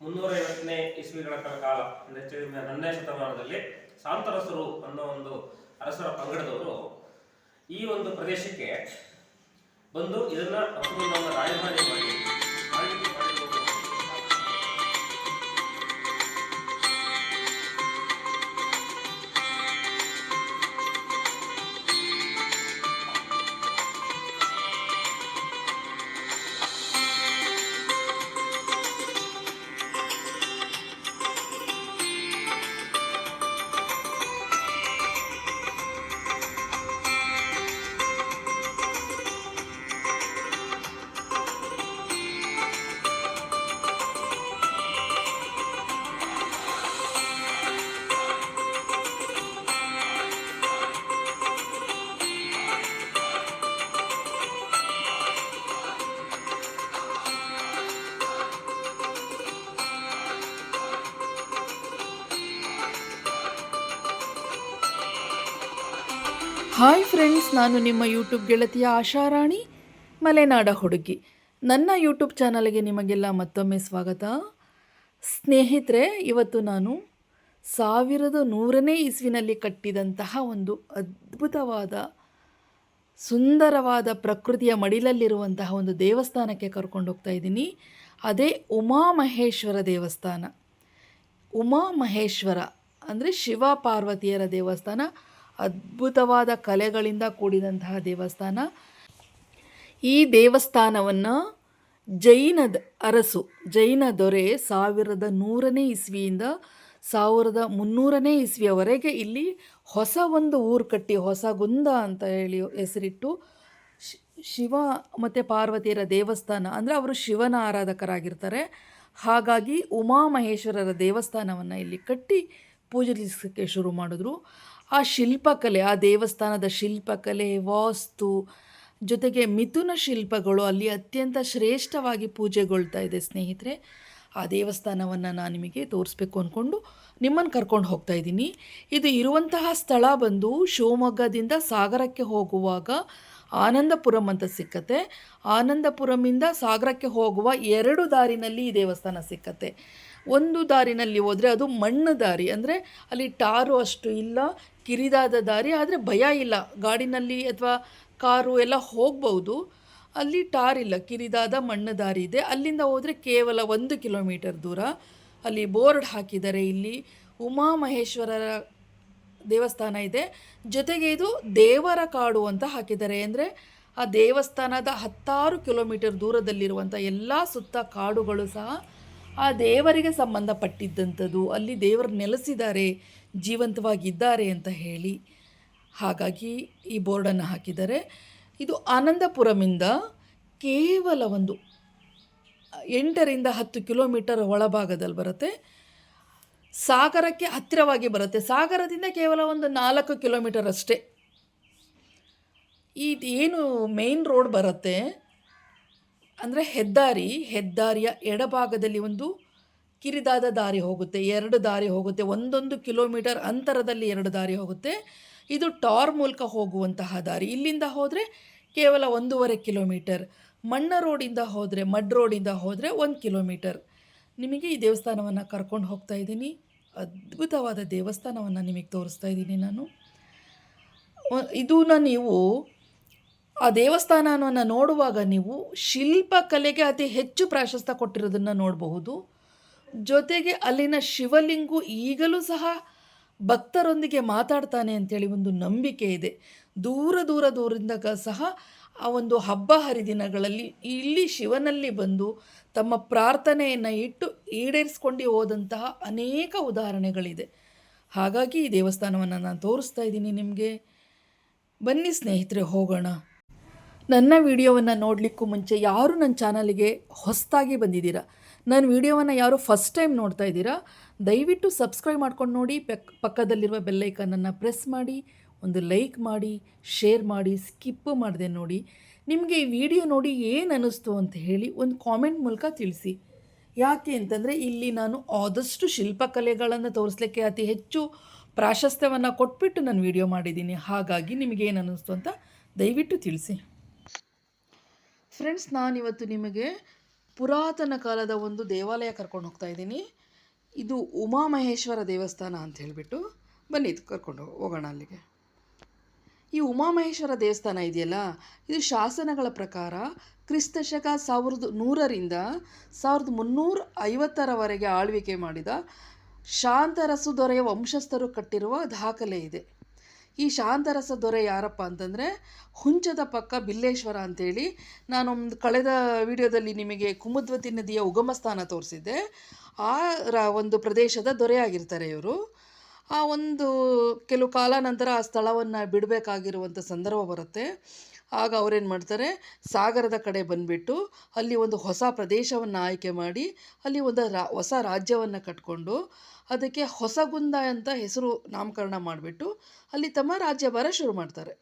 ಮುನ್ನೂರ ಐವತ್ತನೇ ಇಸ್ವಿಗಳ ಕಾಲ ಅಂದ್ರೆ ಹೆಚ್ಚು ಶತಮಾನದಲ್ಲಿ ಸಾಂತರಸರು ಅನ್ನೋ ಒಂದು ಅರಸರ ಪಂಗಡದವರು ಈ ಒಂದು ಪ್ರದೇಶಕ್ಕೆ ಬಂದು ಇದನ್ನ ರಾಜಧಾನಿ ಮಾಡಿ ಹಾಯ್ ಫ್ರೆಂಡ್ಸ್, ನಾನು ನಿಮ್ಮ ಯೂಟ್ಯೂಬ್ ಗೆಳತಿಯ ಆಶಾರಾಣಿ ಮಲೆನಾಡ ಹುಡುಗಿ. ನನ್ನ ಯೂಟ್ಯೂಬ್ ಚಾನಲ್ಗೆ ನಿಮಗೆಲ್ಲ ಮತ್ತೊಮ್ಮೆ ಸ್ವಾಗತ. ಸ್ನೇಹಿತರೆ, ಇವತ್ತು ನಾನು ಸಾವಿರದ ನೂರನೇ ಇಸ್ವಿನಲ್ಲಿ ಕಟ್ಟಿದಂತಹ ಒಂದು ಅದ್ಭುತವಾದ, ಸುಂದರವಾದ ಪ್ರಕೃತಿಯ ಮಡಿಲಲ್ಲಿರುವಂತಹ ಒಂದು ದೇವಸ್ಥಾನಕ್ಕೆ ಕರ್ಕೊಂಡು ಹೋಗ್ತಾ ಇದ್ದೀನಿ. ಅದೇ ಉಮಾಮಹೇಶ್ವರ ದೇವಸ್ಥಾನ. ಉಮಾ ಮಹೇಶ್ವರ ಅಂದರೆ ಶಿವ ಪಾರ್ವತಿಯರ ದೇವಸ್ಥಾನ. ಅದ್ಭುತವಾದ ಕಲೆಗಳಿಂದ ಕೂಡಿದಂತಹ ದೇವಸ್ಥಾನ. ಈ ದೇವಸ್ಥಾನವನ್ನು ಜೈನದ ಅರಸು, ಜೈನ ದೊರೆ ಸಾವಿರದ ನೂರನೇ ಇಸ್ವಿಯಿಂದ ಸಾವಿರದ ಮುನ್ನೂರನೇ ಇಸ್ವಿಯವರೆಗೆ ಇಲ್ಲಿ ಹೊಸ ಒಂದು ಊರು ಕಟ್ಟಿ ಹೊಸಗುಂದ ಅಂತ ಹೇಳಿ ಹೆಸರಿಟ್ಟು ಶಿವ ಮತ್ತು ಪಾರ್ವತಿಯರ ದೇವಸ್ಥಾನ. ಅಂದರೆ ಅವರು ಶಿವನ ಆರಾಧಕರಾಗಿರ್ತಾರೆ. ಹಾಗಾಗಿ ಉಮಾಮಹೇಶ್ವರರ ದೇವಸ್ಥಾನವನ್ನು ಇಲ್ಲಿ ಕಟ್ಟಿ ಪೂಜಿಸಲಿಕ್ಕೆ ಶುರು ಮಾಡಿದ್ರು. ಆ ಶಿಲ್ಪಕಲೆ, ಆ ದೇವಸ್ಥಾನದ ಶಿಲ್ಪಕಲೆ, ವಾಸ್ತು, ಜೊತೆಗೆ ಮಿಥುನ ಶಿಲ್ಪಗಳು ಅಲ್ಲಿ ಅತ್ಯಂತ ಶ್ರೇಷ್ಠವಾಗಿ ಪೂಜೆಗೊಳ್ತಾ ಇದೆ ಸ್ನೇಹಿತರೆ. ಆ ದೇವಸ್ಥಾನವನ್ನು ನಾನು ನಿಮಗೆ ತೋರಿಸ್ಬೇಕು ಅಂದ್ಕೊಂಡು ನಿಮ್ಮನ್ನು ಕರ್ಕೊಂಡು ಹೋಗ್ತಾ ಇದ್ದೀನಿ. ಇದು ಇರುವಂತಹ ಸ್ಥಳ ಬಂದು ಶಿವಮೊಗ್ಗದಿಂದ ಸಾಗರಕ್ಕೆ ಹೋಗುವಾಗ ಆನಂದಪುರಂ ಅಂತ ಸಿಕ್ಕತ್ತೆ. ಆನಂದಪುರಮಿಂದ ಸಾಗರಕ್ಕೆ ಹೋಗುವ ಎರಡು ದಾರಿನಲ್ಲಿ ಈ ದೇವಸ್ಥಾನ ಸಿಕ್ಕತ್ತೆ. ಒಂದು ದಾರಿನಲ್ಲಿ ಹೋದರೆ ಅದು ಮಣ್ಣು ದಾರಿ. ಅಂದರೆ ಅಲ್ಲಿ ಟಾರು ಅಷ್ಟು ಇಲ್ಲ, ಕಿರಿದಾದ ದಾರಿ, ಆದರೆ ಭಯ ಇಲ್ಲ. ಗಾಡಿನಲ್ಲಿ ಅಥವಾ ಕಾರು ಎಲ್ಲ ಹೋಗ್ಬೋದು ಅಲ್ಲಿ ಟಾರ್ ಇಲ್ಲ, ಕಿರಿದಾದ ಮಣ್ಣು ದಾರಿ ಇದೆ. ಅಲ್ಲಿಂದ ಹೋದರೆ ಕೇವಲ ಒಂದು ಕಿಲೋಮೀಟರ್ ದೂರ. ಅಲ್ಲಿ ಬೋರ್ಡ್ ಹಾಕಿದ್ದಾರೆ ಇಲ್ಲಿ. ಉಮಾಮಹೇಶ್ವರರ ದೇವಸ್ಥಾನ ಇದೆ. ಜೊತೆಗೆ ಇದು ದೇವರ ಕಾಡು ಅಂತ ಹಾಕಿದ್ದಾರೆ. ಅಂದರೆ ಆ ದೇವಸ್ಥಾನದ ಹತ್ತಾರು ಕಿಲೋಮೀಟರ್ ದೂರದಲ್ಲಿರುವಂಥ ಎಲ್ಲ ಸುತ್ತ ಕಾಡುಗಳು ಸಹ ಆ ದೇವರಿಗೆ ಸಂಬಂಧಪಟ್ಟಿದ್ದಂಥದ್ದು, ಅಲ್ಲಿ ದೇವರು ನೆಲೆಸಿದ್ದಾರೆ, ಜೀವಂತವಾಗಿದ್ದಾರೆ ಅಂತ ಹೇಳಿ ಹಾಗಾಗಿ ಈ ಬೋರ್ಡನ್ನು ಹಾಕಿದ್ದಾರೆ. ಇದು ಆನಂದಪುರಮಿಂದ ಕೇವಲ ಒಂದು ಎಂಟರಿಂದ ಹತ್ತು ಕಿಲೋಮೀಟರ್ ಒಳಭಾಗದಲ್ಲಿ ಬರುತ್ತೆ. ಸಾಗರಕ್ಕೆ ಹತ್ತಿರವಾಗಿ ಬರುತ್ತೆ. ಸಾಗರದಿಂದ ಕೇವಲ ಒಂದು ನಾಲ್ಕು ಕಿಲೋಮೀಟರ್ ಅಷ್ಟೇ. ಇದು ಏನು ಮೇನ್ ರೋಡ್ ಬರುತ್ತೆ ಅಂದರೆ ಹೆದ್ದಾರಿ, ಹೆದ್ದಾರಿಯ ಎಡಭಾಗದಲ್ಲಿ ಒಂದು ಕಿರಿದಾದ ದಾರಿ ಹೋಗುತ್ತೆ. ಎರಡು ದಾರಿ ಹೋಗುತ್ತೆ. ಒಂದೊಂದು ಕಿಲೋಮೀಟರ್ ಅಂತರದಲ್ಲಿ ಎರಡು ದಾರಿ ಹೋಗುತ್ತೆ. ಇದು ಟಾರ್ ಮೂಲಕ ಹೋಗುವಂತಹ ದಾರಿ. ಇಲ್ಲಿಂದ ಹೋದರೆ ಕೇವಲ ಒಂದೂವರೆ ಕಿಲೋಮೀಟರ್. ಮಣ್ಣ ರೋಡಿಂದ ಹೋದರೆ, ಮಡ್ ರೋಡಿಂದ ಹೋದರೆ ಒಂದು ಕಿಲೋಮೀಟರ್. ನಿಮಗೆ ಈ ದೇವಸ್ಥಾನವನ್ನು ಕರ್ಕೊಂಡು ಹೋಗ್ತಾ ಇದ್ದೀನಿ. ಅದ್ಭುತವಾದ ದೇವಸ್ಥಾನವನ್ನು ನಿಮಗೆ ತೋರಿಸ್ತಾ ಇದ್ದೀನಿ ನಾನು. ಇದನ್ನು ನೀವು ಆ ದೇವಸ್ಥಾನವನ್ನು ನೋಡುವಾಗ ನೀವು ಶಿಲ್ಪಕಲೆಗೆ ಅತಿ ಹೆಚ್ಚು ಪ್ರಾಶಸ್ತ್ಯ ಕೊಟ್ಟಿರೋದನ್ನು ನೋಡಬಹುದು. ಜೊತೆಗೆ ಅಲ್ಲಿನ ಶಿವಲಿಂಗು ಈಗಲೂ ಸಹ ಭಕ್ತರೊಂದಿಗೆ ಮಾತಾಡ್ತಾನೆ ಅಂತೇಳಿ ಒಂದು ನಂಬಿಕೆ ಇದೆ. ದೂರ ದೂರ ದೂರದಿಂದ ಸಹ ಆ ಒಂದು ಹಬ್ಬ ಹರಿದಿನಗಳಲ್ಲಿ ಇಲ್ಲಿ ಶಿವನಲ್ಲಿ ಬಂದು ತಮ್ಮ ಪ್ರಾರ್ಥನೆಯನ್ನು ಇಟ್ಟು ಈಡೇರಿಸ್ಕೊಂಡು ಹೋದಂತಹ ಅನೇಕ ಉದಾಹರಣೆಗಳಿದೆ. ಹಾಗಾಗಿ ಈ ದೇವಸ್ಥಾನವನ್ನು ನಾನು ತೋರಿಸ್ತಾ ಇದ್ದೀನಿ ನಿಮಗೆ. ಬನ್ನಿ ಸ್ನೇಹಿತರೆ, ಹೋಗೋಣ. ನನ್ನ ವಿಡಿಯೋವನ್ನು ನೋಡಲಿಕ್ಕೂ ಮುಂಚೆ ಯಾರು ನನ್ನ ಚಾನಲ್ಗೆ ಹೊಸದಾಗಿ ಬಂದಿದ್ದೀರಾ? ನನ್ನ ವಿಡಿಯೋವನ್ನು ಯಾರು ಫಸ್ಟ್ ಟೈಮ್ ನೋಡ್ತಾ ಇದ್ದೀರಾ? ದಯವಿಟ್ಟು ಸಬ್ಸ್ಕ್ರೈಬ್ ಮಾಡ್ಕೊಂಡು ನೋಡಿ, ಪಕ್ ಪಕ್ಕದಲ್ಲಿರುವ ಬೆಲ್ಲೈಕನನ್ನು ಪ್ರೆಸ್ ಮಾಡಿ, ಒಂದು ಲೈಕ್ ಮಾಡಿ, ಶೇರ್ ಮಾಡಿ ಸ್ಕಿಪ್ಪು ಮಾಡಿದೆ ನೋಡಿ. ನಿಮಗೆ ಈ ವಿಡಿಯೋ ನೋಡಿ ಏನು ಅನ್ನಿಸ್ತು ಅಂತ ಹೇಳಿ ಒಂದು ಕಾಮೆಂಟ್ ಮೂಲಕ ತಿಳಿಸಿ. ಯಾಕೆ ಅಂತಂದರೆ ಇಲ್ಲಿ ನಾನು ಆದಷ್ಟು ಶಿಲ್ಪಕಲೆಗಳನ್ನು ತೋರಿಸ್ಲಿಕ್ಕೆ ಅತಿ ಹೆಚ್ಚು ಪ್ರಾಶಸ್ತ್ಯವನ್ನು ಕೊಟ್ಬಿಟ್ಟು ನಾನು ವಿಡಿಯೋ ಮಾಡಿದ್ದೀನಿ. ಹಾಗಾಗಿ ನಿಮಗೇನು ಅನ್ನಿಸ್ತು ಅಂತ ದಯವಿಟ್ಟು ತಿಳಿಸಿ. ಫ್ರೆಂಡ್ಸ್ ನಾನಿವತ್ತು ನಿಮಗೆ ಪುರಾತನ ಕಾಲದ ಒಂದು ದೇವಾಲಯ ಕರ್ಕೊಂಡು ಹೋಗ್ತಾ ಇದ್ದೀನಿ. ಇದು ಉಮಾಮಹೇಶ್ವರ ದೇವಸ್ಥಾನ ಅಂತ ಹೇಳಿಬಿಟ್ಟು ಬನ್ನಿ ಇದು ಕರ್ಕೊಂಡು ಹೋಗೋಣ ಅಲ್ಲಿಗೆ. ಈ ಉಮಾಮಹೇಶ್ವರ ದೇವಸ್ಥಾನ ಇದೆಯಲ್ಲ, ಇದು ಶಾಸನಗಳ ಪ್ರಕಾರ ಕ್ರಿಸ್ತಶಕ ಸಾವಿರದ ನೂರರಿಂದ ಸಾವಿರದ ಮುನ್ನೂರ ಐವತ್ತರವರೆಗೆ ಆಳ್ವಿಕೆ ಮಾಡಿದ ಶಾಂತರಸು ದೊರೆಯ ವಂಶಸ್ಥರು ಕಟ್ಟಿರುವ ದಾಖಲೆ ಇದೆ. ಈ ಶಾಂತರಸ ದೊರೆ ಯಾರಪ್ಪ ಅಂತಂದರೆ ಹುಂಚದ ಪಕ್ಕ ಬಿಲ್ಲೇಶ್ವರ ಅಂತೇಳಿ. ನಾನೊಂದು ಕಳೆದ ವಿಡಿಯೋದಲ್ಲಿ ನಿಮಗೆ ಕುಮುದ್ವತಿ ನದಿಯ ಉಗಮ ಸ್ಥಾನ ತೋರಿಸಿದ್ದೆ. ಆ ರ ಒಂದು ಪ್ರದೇಶದ ದೊರೆಯಾಗಿರ್ತಾರೆ ಇವರು. ಆ ಒಂದು ಕೆಲವು ಕಾಲ ನಂತರ ಆ ಸ್ಥಳವನ್ನು ಬಿಡಬೇಕಾಗಿರುವಂಥ ಸಂದರ್ಭ ಬರುತ್ತೆ. ಆಗ ಅವರೇನು ಮಾಡ್ತಾರೆ? ಸಾಗರದ ಕಡೆ ಬಂದುಬಿಟ್ಟು ಅಲ್ಲಿ ಒಂದು ಹೊಸ ಪ್ರದೇಶವನ್ನು ಆಯ್ಕೆ ಮಾಡಿ, ಅಲ್ಲಿ ಒಂದು ರಾ, ಹೊಸ ರಾಜ್ಯವನ್ನು ಕಟ್ಕೊಂಡು ಅದಕ್ಕೆ ಹೊಸಗುಂದ ಅಂತ ಹೆಸರು ನಾಮಕರಣ ಮಾಡಿಬಿಟ್ಟು ಅಲ್ಲಿ ತಮ್ಮ ರಾಜ್ಯಭಾರ ಶುರು ಮಾಡ್ತಾರೆ.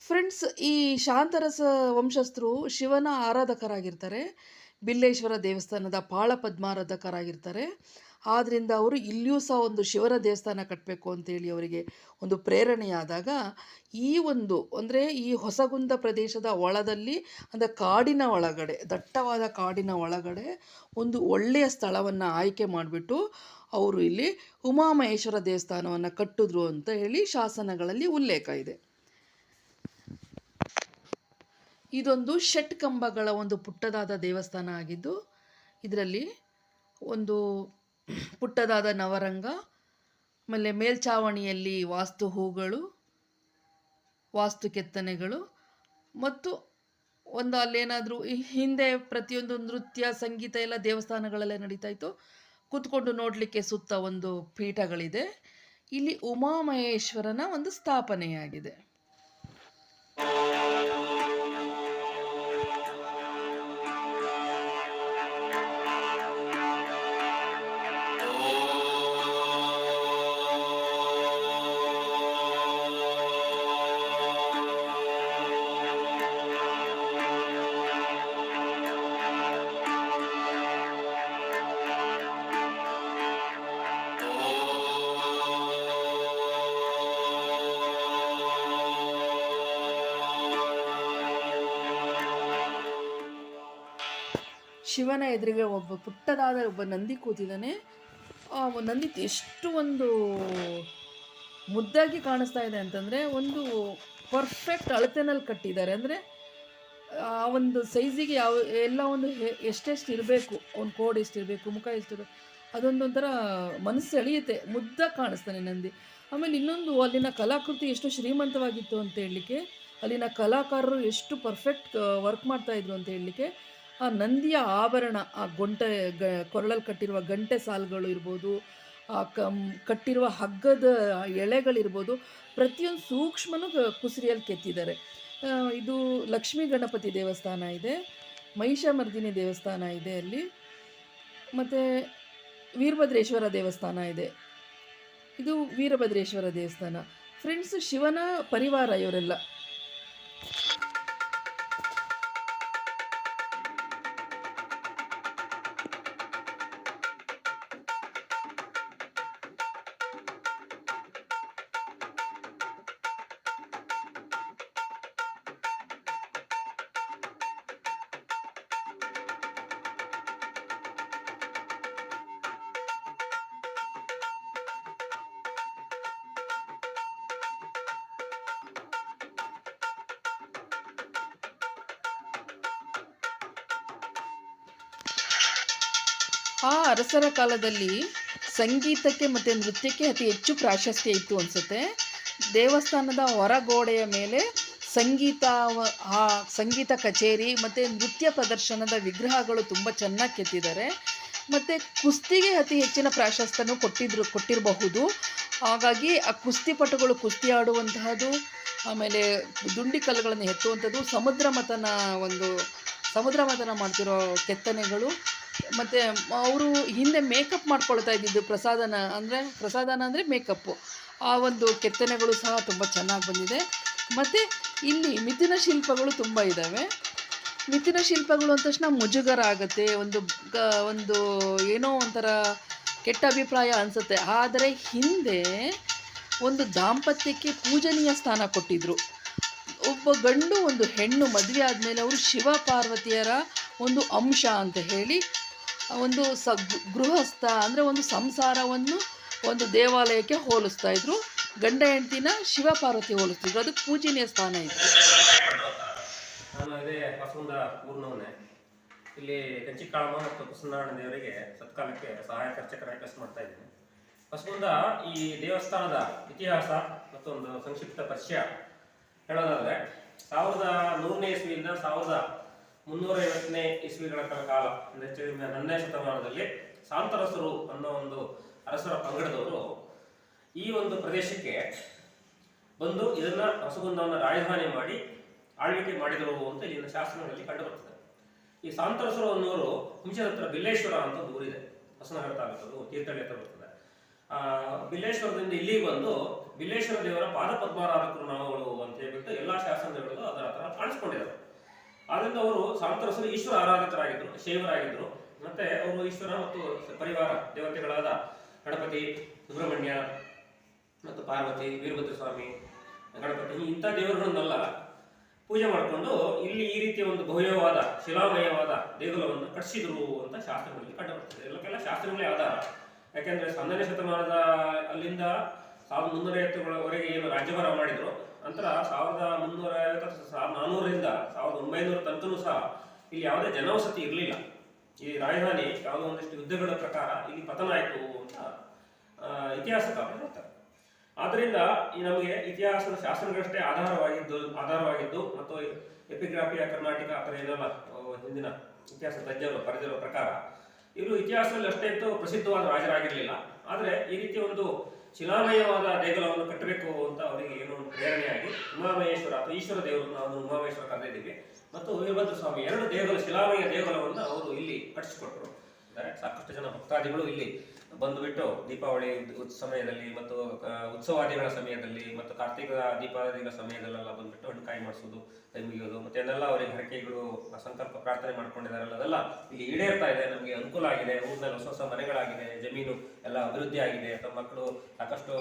ಫ್ರೆಂಡ್ಸ್, ಈ ಶಾಂತರಸ ವಂಶಸ್ಥರು ಶಿವನ ಆರಾಧಕರಾಗಿರ್ತಾರೆ. ಬಿಲ್ಲೇಶ್ವರ ದೇವಸ್ಥಾನದ ಪಾಳ ಪದ್ಮಾರಾಧಕರಾಗಿರ್ತಾರೆ ಆದ್ದರಿಂದ ಅವರು ಇಲ್ಲಿಯೂ ಸಹ ಒಂದು ಶಿವರ ದೇವಸ್ಥಾನ ಕಟ್ಟಬೇಕು ಅಂತೇಳಿ ಅವರಿಗೆ ಒಂದು ಪ್ರೇರಣೆಯಾದಾಗ ಈ ಒಂದು ಅಂದರೆ ಈ ಹೊಸಗುಂದ ಪ್ರದೇಶದ ಒಳದಲ್ಲಿ ಅಂದರೆ ಕಾಡಿನ ಒಳಗಡೆ, ದಟ್ಟವಾದ ಕಾಡಿನ ಒಳಗಡೆ ಒಂದು ಒಳ್ಳೆಯ ಸ್ಥಳವನ್ನು ಆಯ್ಕೆ ಮಾಡಿಬಿಟ್ಟು ಅವರು ಇಲ್ಲಿ ಉಮಾಮಹೇಶ್ವರ ದೇವಸ್ಥಾನವನ್ನು ಕಟ್ಟಿದ್ರು ಅಂತ ಹೇಳಿ ಶಾಸನಗಳಲ್ಲಿ ಉಲ್ಲೇಖ ಇದೆ. ಇದೊಂದು ಷಟ್ ಕಂಬಗಳ ಒಂದು ಪುಟ್ಟದಾದ ದೇವಸ್ಥಾನ ಆಗಿದ್ದು, ಇದರಲ್ಲಿ ಒಂದು ಪುಟ್ಟದಾದ ನವರಂಗ, ಆಮೇಲೆ ಮೇಲ್ಛಾವಣಿಯಲ್ಲಿ ವಾಸ್ತು ಹೂಗಳು, ವಾಸ್ತು ಕೆತ್ತನೆಗಳು ಮತ್ತು ಒಂದು ಅಲ್ಲೇನಾದರೂ ಹಿಂದೆ ಪ್ರತಿಯೊಂದು ನೃತ್ಯ, ಸಂಗೀತ ಎಲ್ಲ ದೇವಸ್ಥಾನಗಳಲ್ಲೇ ನಡೀತಾ ಇತ್ತು. ಕೂತ್ಕೊಂಡು ನೋಡಲಿಕ್ಕೆ ಸುತ್ತ ಒಂದು ಪೀಠಗಳಿದೆ. ಇಲ್ಲಿ ಉಮಾಮಹೇಶ್ವರನ ಒಂದು ಸ್ಥಾಪನೆಯಾಗಿದೆ. ಶಿವನ ಎದುರಿಗೆ ಒಬ್ಬ ಪುಟ್ಟದಾದ ಒಬ್ಬ ನಂದಿ ಕೂತಿದ್ದಾನೆ. ಆ, ನಂದಿ ಎಷ್ಟು ಒಂದು ಮುದ್ದಾಗಿ ಕಾಣಿಸ್ತಾ ಇದೆ ಅಂತಂದರೆ ಒಂದು ಪರ್ಫೆಕ್ಟ್ ಅಳತೆನಲ್ಲಿ ಕಟ್ಟಿದ್ದಾರೆ. ಅಂದರೆ, ಆ, ಒಂದು ಸೈಜಿಗೆ ಯಾವ, ಎಲ್ಲ ಒಂದು ಎಷ್ಟೆಷ್ಟು ಇರಬೇಕು, ಒಂದು ಕೋಡ್ ಎಷ್ಟಿರಬೇಕು, ಮುಖ ಎಷ್ಟಿರಬೇಕು, ಅದೊಂದೊಂಥರ ಮನಸ್ಸು ಎಳೆಯುತ್ತೆ ಮುದ್ದಾಗಿ ಕಾಣಿಸ್ತಾನೆ ನಂದಿ. ಆಮೇಲೆ ಇನ್ನೊಂದು, ಅಲ್ಲಿನ ಕಲಾಕೃತಿ ಎಷ್ಟು ಶ್ರೀಮಂತವಾಗಿತ್ತು ಅಂತ ಹೇಳಲಿಕ್ಕೆ, ಅಲ್ಲಿನ ಕಲಾಕಾರರು ಎಷ್ಟು ಪರ್ಫೆಕ್ಟ್ ವರ್ಕ್ ಮಾಡ್ತಾಯಿದ್ರು ಅಂತ ಹೇಳಲಿಕ್ಕೆ ಆ ನಂದಿಯ ಆಭರಣ, ಆ ಗೊಂಟೆ ಗ ಕೊರಳಲ್ಲಿ ಕಟ್ಟಿರುವ ಗಂಟೆ ಸಾಲುಗಳು ಇರ್ಬೋದು, ಆ ಕಂ, ಕಟ್ಟಿರುವ ಹಗ್ಗದ ಎಳೆಗಳಿರ್ಬೋದು, ಪ್ರತಿಯೊಂದು ಸೂಕ್ಷ್ಮನೂ ಕುಸಿರಿಯಲ್ಲಿ ಕೆತ್ತಿದ್ದಾರೆ. ಇದು ಲಕ್ಷ್ಮೀ ಗಣಪತಿ ದೇವಸ್ಥಾನ ಇದೆ, ಮಹಿಷಮರ್ದಿನಿ ದೇವಸ್ಥಾನ ಇದೆ ಅಲ್ಲಿ, ಮತ್ತು ವೀರಭದ್ರೇಶ್ವರ ದೇವಸ್ಥಾನ ಇದೆ. ಇದು ವೀರಭದ್ರೇಶ್ವರ ದೇವಸ್ಥಾನ. ಫ್ರೆಂಡ್ಸ್ ಶಿವನ ಪರಿವಾರ ಇವರೆಲ್ಲ. ಆ ಅರಸರ ಕಾಲದಲ್ಲಿ ಸಂಗೀತಕ್ಕೆ ಮತ್ತು ನೃತ್ಯಕ್ಕೆ ಅತಿ ಹೆಚ್ಚು ಪ್ರಾಶಸ್ತ್ಯ ಇತ್ತು ಅನಿಸುತ್ತೆ. ದೇವಸ್ಥಾನದ ಹೊರಗೋಡೆಯ ಮೇಲೆ ಸಂಗೀತ ಆ ಸಂಗೀತ ಕಚೇರಿ ಮತ್ತು ನೃತ್ಯ ಪ್ರದರ್ಶನದ ವಿಗ್ರಹಗಳು ತುಂಬ ಚೆನ್ನಾಗಿ ಕೆತ್ತಿದ್ದಾರೆ. ಮತ್ತು ಕುಸ್ತಿಗೆ ಅತಿ ಹೆಚ್ಚಿನ ಪ್ರಾಶಸ್ತ್ಯನೂ ಕೊಟ್ಟಿದ್ರು, ಕೊಟ್ಟಿರಬಹುದು. ಹಾಗಾಗಿ ಆ ಕುಸ್ತಿಪಟುಗಳು ಕುಸ್ತಿ ಆಡುವಂತಹದ್ದು, ಆಮೇಲೆ ದುಂಡಿ ಕಲ್ಲುಗಳನ್ನು ಎತ್ತುವಂಥದ್ದು ಸಮುದ್ರ ಮತನ ಒಂದು, ಸಮುದ್ರ ಮತನ ಮಾಡ್ತಿರೋ ಕೆತ್ತನೆಗಳು ಮತ್ತು, ಅವರು ಹಿಂದೆ ಮೇಕಪ್ ಮಾಡ್ಕೊಳ್ತಾ ಇದ್ದಿದ್ದು ಪ್ರಸಾದನ, ಅಂದರೆ ಪ್ರಸಾದನ ಅಂದರೆ ಮೇಕಪ್ಪು ಆ ಒಂದು ಕೆತ್ತನೆಗಳು ಸಹ ತುಂಬ ಚೆನ್ನಾಗಿ ಬಂದಿದೆ. ಮತ್ತು ಇಲ್ಲಿ ಮಿಥುನ ಶಿಲ್ಪಗಳು ತುಂಬ ಇದ್ದಾವೆ ಮಿಥುನ ಶಿಲ್ಪಗಳು ಅಂದ ತಕ್ಷಣ ಮುಜುಗರ ಆಗುತ್ತೆ, ಒಂದು ಒಂದು ಏನೋ ಒಂಥರ ಕೆಟ್ಟ ಅಭಿಪ್ರಾಯ ಅನಿಸುತ್ತೆ. ಆದರೆ ಹಿಂದೆ ಒಂದು ದಾಂಪತ್ಯಕ್ಕೆ ಪೂಜನೀಯ ಸ್ಥಾನ ಕೊಟ್ಟಿದ್ದರು ಒಬ್ಬ ಗಂಡು ಒಂದು ಹೆಣ್ಣು ಮದುವೆ ಆದಮೇಲೆ ಅವರು ಶಿವ ಪಾರ್ವತಿಯರ ಒಂದು ಅಂಶ ಅಂತ ಹೇಳಿ ಒಂದು ಸ ಗೃಹಸ್ಥ ಅಂದರೆ ಒಂದು ಸಂಸಾರವನ್ನು ಒಂದು ದೇವಾಲಯಕ್ಕೆ ಹೋಲಿಸ್ತಾ ಇದ್ರು. ಗಂಡ ಹೆಂಡತಿನ ಶಿವಪಾರ್ವತಿ ಹೋಲಿಸ್ತಿದ್ರು. ಅದು ಪೂಜನೀಯ ಸ್ಥಾನ ಇದೆ. ನಾನು ಇಲ್ಲಿ ಕಂಚಿಕಾಳಮ್ಮ ಮತ್ತು ಬಸವನಾರಾಯಣ ದೇವರಿಗೆ ಸತ್ಕಾಲಕ್ಕೆ ಸಹಾಯಕ ಅರ್ಚಕರಾಗಿ ಕೆಲಸ ಮಾಡ್ತಾ ಇದ್ದೀನಿ. ಹೊಸಗುಂದ ಈ ದೇವಸ್ಥಾನದ ಇತಿಹಾಸ ಮತ್ತು ಒಂದು ಸಂಕ್ಷಿಪ್ತ ಪರಿಚಯ ಹೇಳೋದಾದ್ರೆ, ಸಾವಿರದ ನೂರನೇ ಇಸ್ವಿಯಿಂದ ಸಾವಿರದ ಮುನ್ನೂರ ಐವತ್ತನೇ ಇಸ್ವಿಗಳ ಕಾಲ ಅಂದ್ರೆ ಶತಮಾನದಲ್ಲಿ ಸಾಂತರಸರು ಅನ್ನೋ ಒಂದು ಅರಸರ ಪಂಗಡದವರು ಈ ಒಂದು ಪ್ರದೇಶಕ್ಕೆ ಬಂದು ಇದನ್ನ ರಸಗುಂದವನ್ನು ರಾಜಧಾನಿ ಮಾಡಿ ಆಳ್ವಿಕೆ ಮಾಡಿದರು ಅಂತ ಇಲ್ಲಿನ ಶಾಸನಗಳಲ್ಲಿ ಕಂಡುಬರ್ತದೆ. ಈ ಸಾಂತರಸರು ಅನ್ನೋರು ಹುಂಚದ ಹತ್ರ ಬಿಲ್ಲೇಶ್ವರ ಅಂತ ಊರಿದೆ. ಹೊಸನಗರ ತಾಲೂಕದು ತೀರ್ಥಹಳ್ಳಿ ಹತ್ರ ಬರ್ತದೆ. ಆ, ಬಿಲ್ಲೇಶ್ವರದಿಂದ ಇಲ್ಲಿ ಬಂದು ಬಿಲ್ಲೇಶ್ವರ ದೇವರ ಪಾದ ಪದ್ಮಾರಾಧಕರು ನಾವುಗಳು ಅಂತ ಹೇಳ್ಬಿಟ್ಟು ಎಲ್ಲಾ ಶಾಸನಗಳಿಗೂ ಅದರ ಹತ್ರ ಕಾಣಿಸ್ಕೊಂಡಿದ್ದಾರೆ ಆದ್ರಿಂದ ಅವರು ಸಾಂತರಸರು ಈಶ್ವರ ಆರಾಧಕರಾಗಿದ್ದರು ಶೈವರಾಗಿದ್ದರು ಮತ್ತೆ ಅವರು ಈಶ್ವರ ಮತ್ತು ಪರಿವಾರ ದೇವತೆಗಳಾದ ಗಣಪತಿ, ಸುಬ್ರಹ್ಮಣ್ಯ ಮತ್ತು ಪಾರ್ವತಿ ವೀರಭದ್ರ ಸ್ವಾಮಿ ಗಣಪತಿ ಇಂಥ ದೇವರುಗಳನ್ನೆಲ್ಲ ಪೂಜೆ ಮಾಡಿಕೊಂಡು ಇಲ್ಲಿ ಈ ರೀತಿಯ ಒಂದು ಭವ್ಯವಾದ, ಶಿಲಾಮಯವಾದ ದೇಗುಲವನ್ನು ಕಟ್ಟಿಸಿದ್ರು ಅಂತ ಶಾಸ್ತ್ರಗಳಲ್ಲಿ ಕಂಡುಬರ್ತದೆ. ಎಲ್ಲಕ್ಕೆಲ್ಲ ಶಾಸ್ತ್ರಗಳೇ ಆಧಾರ. ಯಾಕೆಂದ್ರೆ ಹನ್ನೊಂದನೇ ಶತಮಾನದ ಅಲ್ಲಿಂದ ಸಾವಿರದ ಮುನ್ನೂರ ಐವತ್ತುಗಳವರೆಗೆ ಏನು ರಾಜ್ಯಭಾರ ಮಾಡಿದ್ರು. ನಂತರ ಸಾವಿರದ ಮುನ್ನೂರ ಐವತ್ತು ಸಾವಿರದ ನಾನ್ನೂರರಿಂದ ಸಾವಿರದ ಒಂಬೈನೂರ ತನಕನೂ ಸಹ ಇಲ್ಲಿ ಯಾವುದೇ ಜನವಸತಿ ಇರಲಿಲ್ಲ. ಈ ರಾಜಧಾನಿ ಯಾವುದೋ ಒಂದಿಷ್ಟು ಯುದ್ಧಗಳ ಪ್ರಕಾರ ಇಲ್ಲಿ ಪತನ ಆಯಿತು ಅಂತ ಆ, ಇತಿಹಾಸಕಾರರು ಹೇಳ್ತಾರೆ. ಆದ್ದರಿಂದ ಈ ನಮಗೆ ಇತಿಹಾಸದ ಶಾಸನಗಳಷ್ಟೇ ಆಧಾರವಾಗಿದ್ದು ಆಧಾರವಾಗಿದ್ದು ಮತ್ತು ಎಪಿಗ್ರಾಫಿಯ ಕರ್ನಾಟಕ ಅಥವಾ ಏನೆಲ್ಲ ಆ, ಹಿಂದಿನ ಇತಿಹಾಸ ತಜ್ಞರು ಬರೆದಿರೋ ಪ್ರಕಾರ ಇವರು ಇತಿಹಾಸದಲ್ಲಿ ಅಷ್ಟೇ ಇತ್ತು ಪ್ರಸಿದ್ಧವಾದ ರಾಜರಾಗಿರಲಿಲ್ಲ. ಆದರೆ ಈ ರೀತಿಯ ಒಂದು ಶಿಲಾಮಯವಾದ ದೇಗುಲವನ್ನು ಕಟ್ಟಬೇಕು ಅಂತ ಅವರಿಗೆ ಏನೋ ಒಂದು ಪ್ರೇರಣೆಯಾಗಿ ಉಮಾಮಹೇಶ್ವರ ಅಥವಾ ಈಶ್ವರ ದೇವರನ್ನು ನಾವು ಉಮಾಮಹೇಶ್ವರ ಕರೆದಿದ್ದೀವಿ ಮತ್ತು ವೀರಭದ್ರ ಸ್ವಾಮಿ ಎರಡು ದೇಗುಲ ಶಿಲಾಮಯ ದೇಗುಲವನ್ನು ಅವರು ಇಲ್ಲಿ ಕಟ್ಟಿಸಿಕೊಟ್ರು ಸಾಕಷ್ಟು ಜನ ಭಕ್ತಾದಿಗಳು ಇಲ್ಲಿ ಬಂದುಬಿಟ್ಟು ದೀಪಾವಳಿ ಸಮಯದಲ್ಲಿ ಮತ್ತು ಉತ್ಸವಾದಿಗಳ ಸಮಯದಲ್ಲಿ ಮತ್ತು ಕಾರ್ತಿಕ ದೀಪಾವಳಿಗಳ ಸಮಯದಲ್ಲೆಲ್ಲ ಬಂದ್ಬಿಟ್ಟು ಹಣ್ಣುಕಾಯಿ ಮಾಡಿಸೋದು, ಕೈ ಮುಗಿಯೋದು ಮತ್ತೆ ಅದೆಲ್ಲ ಅವರಿಗೆ ಹರಕೆಗಳು ಸಂಕಲ್ಪ, ಪ್ರಾರ್ಥನೆ ಮಾಡ್ಕೊಂಡಿದ್ದಾರಲ್ಲ, ಅದೆಲ್ಲ ಇಲ್ಲಿ ಈಡೇರ್ತಾ ಇದೆ, ನಮಗೆ ಅನುಕೂಲ ಆಗಿದೆ, ಊರಿನಲ್ಲಿ ಹೊಸ ಹೊಸ ಮನೆಗಳಾಗಿದೆ, ಜಮೀನು ಎಲ್ಲ ಅಭಿವೃದ್ಧಿ ಆಗಿದೆ, ತಮ್ಮ ಮಕ್ಕಳು ಸಾಕಷ್ಟು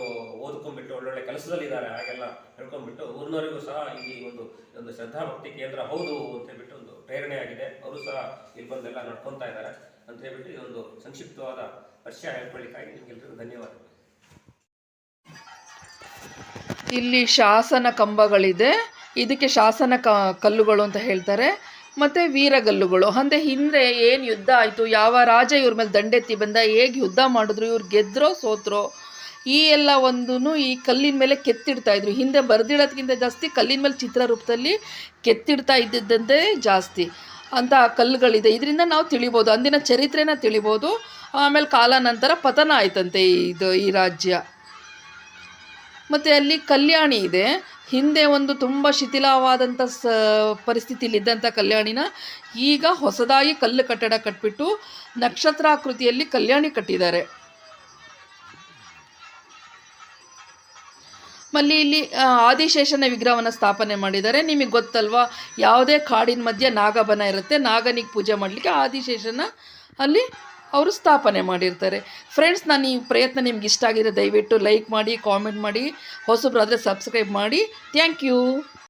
ಓದ್ಕೊಂಡ್ಬಿಟ್ಟು ಒಳ್ಳೊಳ್ಳೆ ಕೆಲಸದಲ್ಲಿದ್ದಾರೆ, ಹಾಗೆಲ್ಲ ಹೇಳ್ಕೊಂಡ್ಬಿಟ್ಟು ಊರಿನವರಿಗೂ ಸಹ ಈ ಒಂದು ಒಂದು ಶ್ರದ್ಧಾಭಕ್ತಿ ಕೇಂದ್ರ ಹೌದು ಅಂತ ಹೇಳ್ಬಿಟ್ಟು ಒಂದು ಪ್ರೇರಣೆ ಆಗಿದೆ, ಅವರು ಸಹ ಇಲ್ಲಿ ಬಂದೆಲ್ಲ ನಡ್ಕೊತಾ ಇದ್ದಾರೆ ಅಂತ ಹೇಳ್ಬಿಟ್ಟು ಇದೊಂದು ಸಂಕ್ಷಿಪ್ತವಾದ ಹೇಳ್ಕೊಳ್ಳಿಕ್ಕಾಗಿ ಇಲ್ಲಿ ಶಾಸನ ಕಂಬಗಳಿದೆ. ಇದಕ್ಕೆ ಶಾಸನ ಕಲ್ಲುಗಳು ಅಂತ ಹೇಳ್ತಾರೆ. ಮತ್ತು ವೀರಗಲ್ಲುಗಳು. ಅಂದರೆ ಹಿಂದೆ ಏನು ಯುದ್ಧ ಆಯಿತು? ಯಾವ ರಾಜ ಇವ್ರ ಮೇಲೆ ದಂಡೆತ್ತಿ ಬಂದ? ಹೇಗೆ ಯುದ್ಧ ಮಾಡಿದ್ರು? ಇವ್ರು ಗೆದ್ರೋ ಸೋತ್ರೋ? ಈ ಎಲ್ಲ ಒಂದೂ ಈ ಕಲ್ಲಿನ ಮೇಲೆ ಕೆತ್ತಿಡ್ತಾ ಇದ್ರು. ಹಿಂದೆ ಬರೆದಿಡೋದ್ಕಿಂತ ಜಾಸ್ತಿ ಕಲ್ಲಿನ ಮೇಲೆ ಚಿತ್ರ ರೂಪದಲ್ಲಿ ಕೆತ್ತಿಡ್ತಾ ಇದ್ದಿದ್ದಂತೆ ಜಾಸ್ತಿ. ಅಂತ ಕಲ್ಲುಗಳಿದೆ. ಇದರಿಂದ ನಾವು ತಿಳಿಬೋದು. ಅಂದಿನ ಚರಿತ್ರೆನ ತಿಳಿಬೋದು. ಆಮೇಲೆ ಕಾಲಾನಂತರ ಪತನ ಆಯ್ತಂತೆ ಇದು ಈ ರಾಜ್ಯ. ಮತ್ತು ಅಲ್ಲಿ ಕಲ್ಯಾಣಿ ಇದೆ. ಹಿಂದೆ ಒಂದು ತುಂಬ ಶಿಥಿಲವಾದಂಥ ಸ ಪರಿಸ್ಥಿತಿಯಲ್ಲಿದ್ದಂಥ ಕಲ್ಯಾಣಿನ ಈಗ ಹೊಸದಾಗಿ ಕಲ್ಲು ಕಟ್ಟಡ ಕಟ್ಬಿಟ್ಟು ನಕ್ಷತ್ರಾಕೃತಿಯಲ್ಲಿ ಕಲ್ಯಾಣಿ ಕಟ್ಟಿದ್ದಾರೆ. ಮಲ್ಲಿ ಇಲ್ಲಿ ಆದಿಶೇಷನ ವಿಗ್ರಹವನ್ನು ಸ್ಥಾಪನೆ ಮಾಡಿದ್ದಾರೆ. ನಿಮಗೆ ಗೊತ್ತಲ್ವಾ, ಯಾವುದೇ ಕಾಡಿನ ಮಧ್ಯೆ ನಾಗಬನ ಇರುತ್ತೆ. ನಾಗನಿಗೆ ಪೂಜೆ ಮಾಡಲಿಕ್ಕೆ ಆದಿಶೇಷನ ಅಲ್ಲಿ ಅವರು ಸ್ಥಾಪನೆ ಮಾಡಿರ್ತಾರೆ. ಫ್ರೆಂಡ್ಸ್ ನಾನು ಈ ಪ್ರಯತ್ನ ನಿಮ್ಗೆ ಇಷ್ಟ ಆಗಿದ್ರೆ ದಯವಿಟ್ಟು ಲೈಕ್ ಮಾಡಿ ಕಾಮೆಂಟ್ ಮಾಡಿ, ಹೊಸಬ್ರಾದರೆ ಸಬ್ಸ್ಕ್ರೈಬ್ ಮಾಡಿ. Thank you